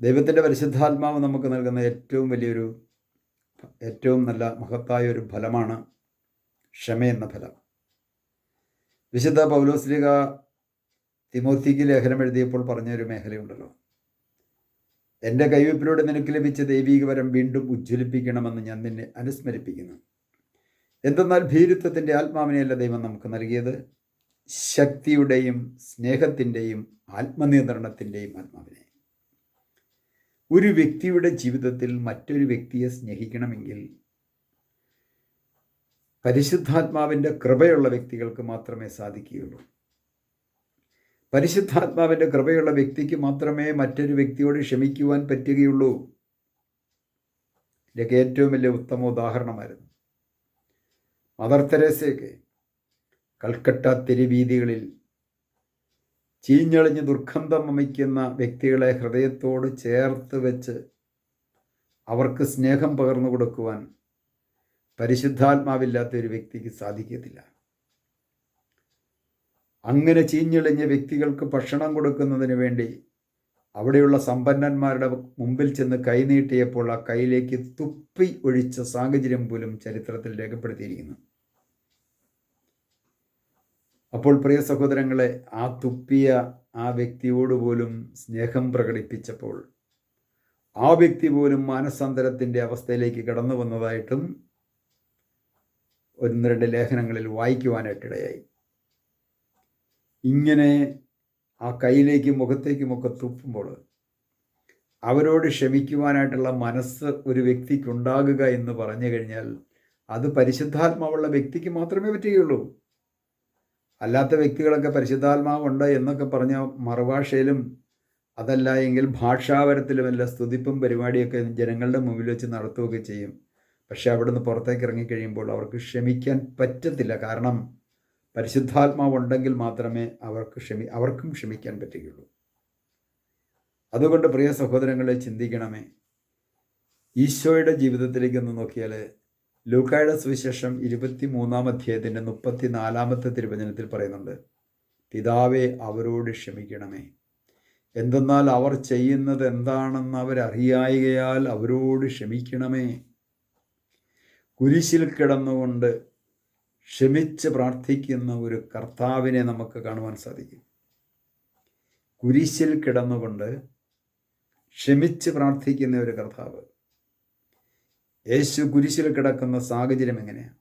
ദൈവത്തിന്റെ പരിശുദ്ധാത്മാവ് നമുക്ക് നൽകുന്ന ഏറ്റവും വലിയൊരു ഏറ്റവും നല്ല മഹത്തായ ഒരു ഫലമാണ് ക്ഷമയെന്ന ഫലം. വിശുദ്ധ പൗലോസ്ലിക തിമോത്തിക്ക് ലേഖനം എഴുതിയപ്പോൾ പറഞ്ഞൊരു മേഖലയുണ്ടല്ലോ. എന്റെ കൈവയ്പിലൂടെ നിനക്ക് ലഭിച്ച ദൈവീക വരം വീണ്ടും ഉജ്ജ്വലിപ്പിക്കണമെന്ന് ഞാൻ നിന്നെ അനുസ്മരിപ്പിക്കുന്നു. എന്തെന്നാൽ ഭീരുത്വത്തിന്റെ ആത്മാവിനെയല്ല ദൈവം നമുക്ക് നൽകിയത്. ശക്തിയുടെയും സ്നേഹത്തിന്റെയും ആത്മനിയന്ത്രണത്തിന്റെയും ആത്മാവിനെ. ഒരു വ്യക്തിയുടെ ജീവിതത്തിൽ മറ്റൊരു വ്യക്തിയെ സ്നേഹിക്കണമെങ്കിൽ പരിശുദ്ധാത്മാവിന്റെ കൃപയുള്ള വ്യക്തികൾക്ക് മാത്രമേ സാധിക്കുകയുള്ളൂ. പരിശുദ്ധാത്മാവിന്റെ കൃപയുള്ള വ്യക്തിക്ക് മാത്രമേ മറ്റൊരു വ്യക്തിയോട് ക്ഷമിക്കുവാൻ പറ്റുകയുള്ളൂ. ഇതിലേക്ക് ഏറ്റവും വലിയ ഉത്തമ ഉദാഹരണമായിരുന്നു. മദർ തെരേസയൊക്കെ കൽക്കട്ട തെരുവീതികളിൽ ചീഞ്ഞളിഞ്ഞ് ദുർഗന്ധം വമിക്കുന്ന വ്യക്തികളെ ഹൃദയത്തോട് ചേർത്ത് വെച്ച് അവർക്ക് സ്നേഹം പകർന്നു കൊടുക്കുവാൻ പരിശുദ്ധാത്മാവില്ലാത്ത ഒരു വ്യക്തിക്ക് സാധിക്കത്തില്ല. അങ്ങനെ ചീഞ്ഞളിഞ്ഞ വ്യക്തികൾക്ക് ഭക്ഷണം കൊടുക്കുന്നതിന് വേണ്ടി അവിടെയുള്ള സമ്പന്നന്മാരുടെ മുമ്പിൽ ചെന്ന് കൈനീട്ടിയപ്പോൾ ആ കൈയിലേക്ക് തുപ്പി ഒഴിച്ച സാഹചര്യം പോലും ചരിത്രത്തിൽ രേഖപ്പെടുത്തിയിരിക്കുന്നു. അപ്പോൾ പ്രിയ സഹോദരങ്ങളെ ആ തുപ്പിയ ആ വ്യക്തിയോട് പോലും സ്നേഹം പ്രകടിപ്പിച്ചപ്പോൾ ആ വ്യക്തി പോലും മാനസാന്തരത്തിന്റെ അവസ്ഥയിലേക്ക് കടന്നു വന്നതായിട്ടും ഒന്ന് രണ്ട് ലേഖനങ്ങളിൽ വായിക്കുവാനായിട്ടിടയായി. ഇങ്ങനെ ആ കയ്യിലേക്കും മുഖത്തേക്കുമൊക്കെ തുപ്പുമ്പോൾ അവരോട് ക്ഷമിക്കുവാനായിട്ടുള്ള മനസ്സ് ഒരു വ്യക്തിക്കുണ്ടാകുക എന്ന് പറഞ്ഞു കഴിഞ്ഞാൽ അത് പരിശുദ്ധാത്മാവുള്ള വ്യക്തിക്ക് മാത്രമേ പറ്റുകയുള്ളൂ. അല്ലാത്ത വ്യക്തികളൊക്കെ പരിശുദ്ധാത്മാവുണ്ട് എന്നൊക്കെ പറഞ്ഞ മറുഭാഷയിലും അതല്ല എങ്കിൽ ഭാഷാപരത്തിലുമല്ല സ്തുതിപ്പും പരിപാടിയൊക്കെ ജനങ്ങളുടെ മുമ്പിൽ വെച്ച് നടത്തുകയൊക്കെ ചെയ്യും. പക്ഷെ അവിടുന്ന് പുറത്തേക്ക് ഇറങ്ങിക്കഴിയുമ്പോൾ അവർക്ക് ക്ഷമിക്കാൻ പറ്റത്തില്ല. കാരണം പരിശുദ്ധാത്മാവുണ്ടെങ്കിൽ മാത്രമേ അവർക്ക് ക്ഷമി അവർക്കും ക്ഷമിക്കാൻ പറ്റുകയുള്ളൂ. അതുകൊണ്ട് പ്രിയ സഹോദരങ്ങളെ ചിന്തിക്കണമേ. ഈശോയുടെ ജീവിതത്തിലേക്ക് ഒന്ന് നോക്കിയാൽ ലൂക്കായുടെ സുവിശേഷം ഇരുപത്തി മൂന്നാം അധ്യായത്തിന്റെ മുപ്പത്തി നാലാമത്തെ തിരുവചനത്തിൽ പറയുന്നുണ്ട് പിതാവെ അവരോട് ക്ഷമിക്കണമേ. എന്തെന്നാൽ അവർ ചെയ്യുന്നത് എന്താണെന്ന് അവരറിയായികയാൽ അവരോട് ക്ഷമിക്കണമേ. കുരിശിൽ കിടന്നുകൊണ്ട് ക്ഷമിച്ച് പ്രാർത്ഥിക്കുന്ന ഒരു കർത്താവിനെ നമുക്ക് കാണുവാൻ സാധിക്കും. കുരിശിൽ കിടന്നുകൊണ്ട് ക്ഷമിച്ച് പ്രാർത്ഥിക്കുന്ന ഒരു കർത്താവ് യേശു കുരിശിൽ കിടക്കുന്ന സാഹചര്യം എങ്ങനെയാണ്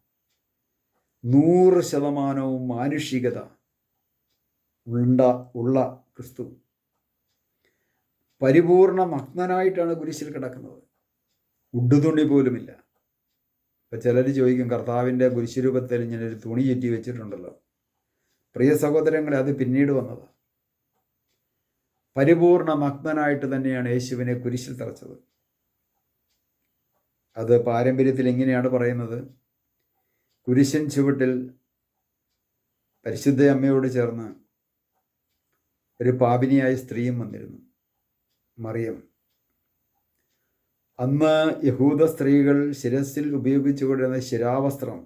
നൂറ് ശതമാനവും മാനുഷികത ഉണ്ട ഉള്ള ക്രിസ്തു. പരിപൂർണ മഗ്നനായിട്ടാണ് കുരിശിൽ കിടക്കുന്നത്. ഉടുതുണി പോലുമില്ല. ഇപ്പം ചിലർ ചോദിക്കും കർത്താവിന്റെ കുരിശുരൂപത്തിൽ ഒരു തുണി ചുറ്റി വെച്ചിട്ടുണ്ടല്ലോ. പ്രിയ സഹോദരങ്ങളെ അത് പിന്നീട് വന്നതാണ് പരിപൂർണ മഗ്നനായിട്ട് തന്നെയാണ് യേശുവിനെ കുരിശിൽ തറച്ചത്. അത് പാരമ്പര്യത്തിൽ എങ്ങനെയാണ് പറയുന്നത്? കുരിശൻ ചുവട്ടിൽ പരിശുദ്ധ അമ്മയോട് ചേർന്ന് ഒരു പാപിനിയായ സ്ത്രീയും വന്നിരുന്നു മറിയം. അന്ന് യഹൂദ സ്ത്രീകൾ ശിരസിൽ ഉപയോഗിച്ചുകൊണ്ടിരുന്ന ശിരാവസ്ത്രം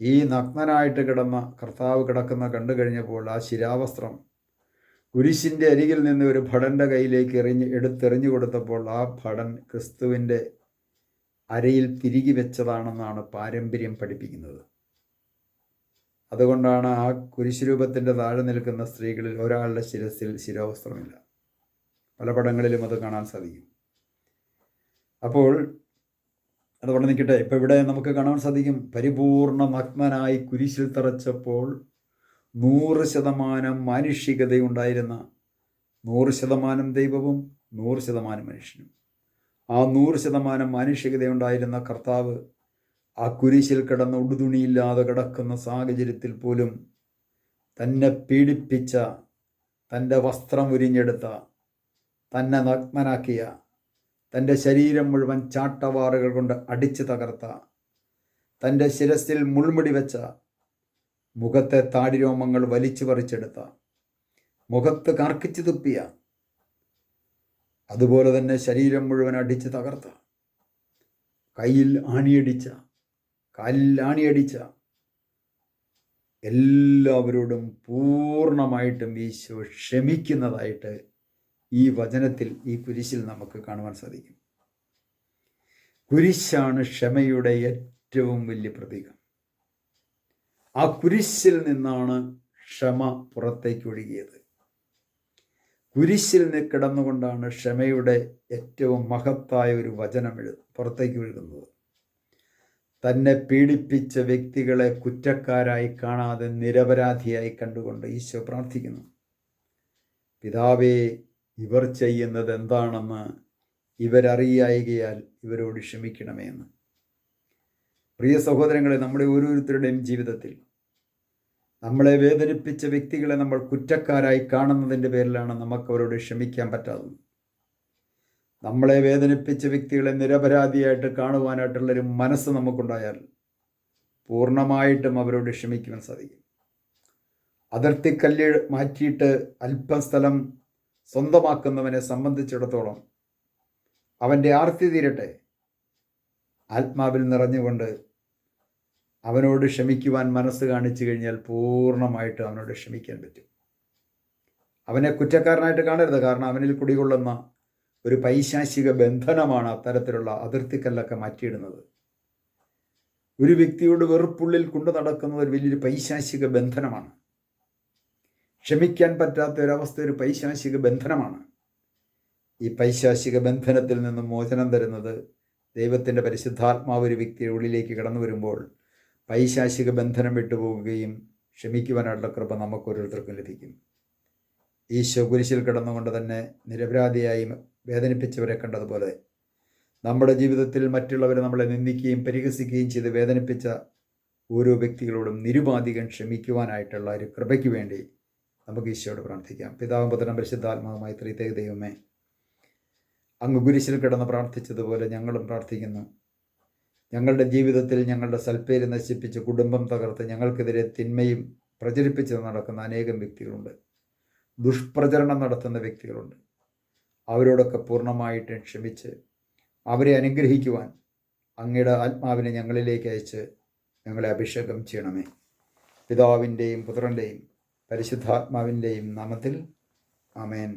ഈ നഗ്നനായിട്ട് കിടന്ന കർത്താവ് കിടക്കുന്ന കണ്ടു കഴിഞ്ഞപ്പോൾ ആ ശിരാവസ്ത്രം കുരിശിന്റെ അരികിൽ നിന്ന് ഒരു ഭടന്റെ കയ്യിലേക്ക് എറിഞ്ഞ് എടുത്തെറിഞ്ഞു കൊടുത്തപ്പോൾ ആ ഭടൻ ക്രിസ്തുവിന്റെ അരയിൽ തിരികെ വെച്ചതാണെന്നാണ് പാരമ്പര്യം പഠിപ്പിക്കുന്നത്. അതുകൊണ്ടാണ് ആ കുരിശുരൂപത്തിന്റെ താഴെ നിൽക്കുന്ന സ്ത്രീകളിൽ ഒരാളുടെ ശിരസിൽ ശിരോവസ്ത്രമില്ല. പല പടങ്ങളിലും അത് കാണാൻ സാധിക്കും. അപ്പോൾ അതുകൊണ്ട് നിൽക്കട്ടെ ഇപ്പം ഇവിടെ നമുക്ക് കാണാൻ സാധിക്കും പരിപൂർണ നഗ്നനായി കുരിശിൽ തറച്ചപ്പോൾ നൂറ് ശതമാനം മാനുഷികതയുണ്ടായിരുന്ന നൂറ് ശതമാനം ദൈവവും നൂറ് ശതമാനം മനുഷ്യനും. ആ നൂറ് ശതമാനം മാനുഷികതയുണ്ടായിരുന്ന കർത്താവ് ആ കുരിശിൽ കിടന്ന ഉടുതുണിയില്ലാതെ കിടക്കുന്ന സാഹചര്യത്തിൽ പോലും തന്നെ പീഡിപ്പിച്ച തന്റെ വസ്ത്രം ഉരിഞ്ഞെടുത്ത തന്നെ നഗ്നനാക്കിയ തന്റെ ശരീരം മുഴുവൻ ചാട്ടവാറുകൾ കൊണ്ട് അടിച്ചു തകർത്ത തന്റെ ശിരസിൽ മുൾമുടി വെച്ച മുഖത്തെ താടിരോമങ്ങൾ വലിച്ചു പറിച്ചെടുത്ത മുഖത്ത് കർക്കിച്ചു തുപ്പിയ അതുപോലെ തന്നെ ശരീരം മുഴുവൻ അടിച്ച് തകർത്ത. കയ്യിൽ ആണിയടിച്ച കാലിൽ ആണിയടിച്ച. എല്ലാവരോടും പൂർണമായിട്ടും ഈശോ ക്ഷമിക്കുന്നതായിട്ട് ഈ വചനത്തിൽ ഈ കുരിശിൽ നമുക്ക് കാണുവാൻ സാധിക്കും. കുരിശാണ് ക്ഷമയുടെ ഏറ്റവും വലിയ പ്രതീകം. ആ കുരിശിൽ നിന്നാണ് ക്ഷമ പുറത്തേക്ക് ഒഴുകിയത്. കുരിശിൽ കിടന്നുകൊണ്ടാണ് ക്ഷമയുടെ ഏറ്റവും മഹത്തായ ഒരു വചനം എഴു പുറത്തേക്ക് ഒഴുകുന്നത് തന്നെ പീഡിപ്പിച്ച വ്യക്തികളെ കുറ്റക്കാരായി കാണാതെ നിരപരാധിയായി കണ്ടുകൊണ്ട് ഈശോ പ്രാർത്ഥിക്കുന്നു. പിതാവേ ഇവർ ചെയ്യുന്നത് എന്താണെന്ന് ഇവരറിയായികയാൽ ഇവരോട് ക്ഷമിക്കണമേ എന്ന്. പ്രിയ സഹോദരങ്ങളെ നമ്മുടെ ഓരോരുത്തരുടെയും ജീവിതത്തിൽ നമ്മളെ വേദനിപ്പിച്ച വ്യക്തികളെ നമ്മൾ കുറ്റക്കാരായി കാണുന്നതിന്റെ പേരിലാണ് നമുക്ക് അവരോട് ക്ഷമിക്കാൻ പറ്റാത്തത്. നമ്മളെ വേദനിപ്പിച്ച വ്യക്തികളെ നിരപരാധിയായിട്ട് കാണുവാനായിട്ടുള്ളൊരു മനസ്സ് നമുക്കുണ്ടായാൽ പൂർണമായിട്ടും അവരോട് ക്ഷമിക്കുവാൻ സാധിക്കും. അതിർത്തി കല്ല് മാറ്റിയിട്ട് അല്പം സ്ഥലം സ്വന്തമാക്കുന്നവനെ സംബന്ധിച്ചിടത്തോളം അവന്റെ ആർത്തി തീരട്ടെ. ആത്മാവിൽ നിറഞ്ഞുകൊണ്ട് അവനോട് ക്ഷമിക്കുവാൻ മനസ്സ് കാണിച്ചു കഴിഞ്ഞാൽ പൂർണമായിട്ട് അവനോട് ക്ഷമിക്കാൻ പറ്റും. അവനെ കുറ്റക്കാരനായിട്ട് കാണരുത്. കാരണം അവനിൽ കുടികൊള്ളുന്ന ഒരു പൈശാശിക ബന്ധനമാണ് അത്തരത്തിലുള്ള അതിർത്തിക്കല്ലൊക്കെ മാറ്റിയിടുന്നത്. ഒരു വ്യക്തിയോട് വെറുപ്പുള്ളിൽ കൊണ്ടു നടക്കുന്നത് ഒരു വലിയൊരു പൈശാശിക ബന്ധനമാണ്. ക്ഷമിക്കാൻ പറ്റാത്ത ഒരവസ്ഥ ഒരു പൈശാശിക ബന്ധനമാണ്. ഈ പൈശാശിക ബന്ധനത്തിൽ നിന്നും മോചനം തരുന്നത് ദൈവത്തിന്റെ പരിശുദ്ധാത്മാവ് ഒരു വ്യക്തിയുടെ ഉള്ളിലേക്ക് കടന്നു വരുമ്പോൾ പൈശാചിക ബന്ധനം വിട്ടുപോകുകയും ക്ഷമിക്കുവാനുള്ള കൃപ നമുക്കൊരോരുത്തർക്കും ലഭിക്കും. ഈശോ കുരിശിൽ കിടന്നുകൊണ്ട് തന്നെ നിരപരാധിയായി വേദനിപ്പിച്ചവരെ കണ്ടതുപോലെ നമ്മുടെ ജീവിതത്തിൽ മറ്റുള്ളവരെ നമ്മളെ നിന്ദിക്കുകയും പരിഹസിക്കുകയും ചെയ്ത് വേദനിപ്പിച്ച ഓരോ വ്യക്തികളോടും നിരുപാധികം ക്ഷമിക്കുവാനായിട്ടുള്ള ഒരു കൃപയ്ക്ക് വേണ്ടി നമുക്ക് ഈശോയോട് പ്രാർത്ഥിക്കാം. പിതാവും പുത്രനും പരിശുദ്ധാത്മാവുമായി ത്രിതേക ദൈവമേ അങ്ങ് കുരിശിൽ കിടന്ന് പ്രാർത്ഥിച്ചതുപോലെ ഞങ്ങളും പ്രാർത്ഥിക്കുന്നു. ഞങ്ങളുടെ ജീവിതത്തിൽ ഞങ്ങളുടെ സൽപ്പേര് നശിപ്പിച്ച് കുടുംബം തകർത്ത് ഞങ്ങൾക്കെതിരെ തിന്മയും പ്രചരിപ്പിച്ച് നടക്കുന്ന അനേകം വ്യക്തികളുണ്ട്. ദുഷ്പ്രചരണം നടത്തുന്ന വ്യക്തികളുണ്ട്. അവരോടൊക്കെ പൂർണമായിട്ട് ക്ഷമിച്ച് അവരെ അനുഗ്രഹിക്കുവാൻ അങ്ങയുടെ ആത്മാവിനെ ഞങ്ങളിലേക്ക് അയച്ച് ഞങ്ങളെ അഭിഷേകം ചെയ്യണമേ. പിതാവിന്റെയും പുത്രന്റെയും പരിശുദ്ധാത്മാവിന്റെയും നാമത്തിൽ ആമേൻ.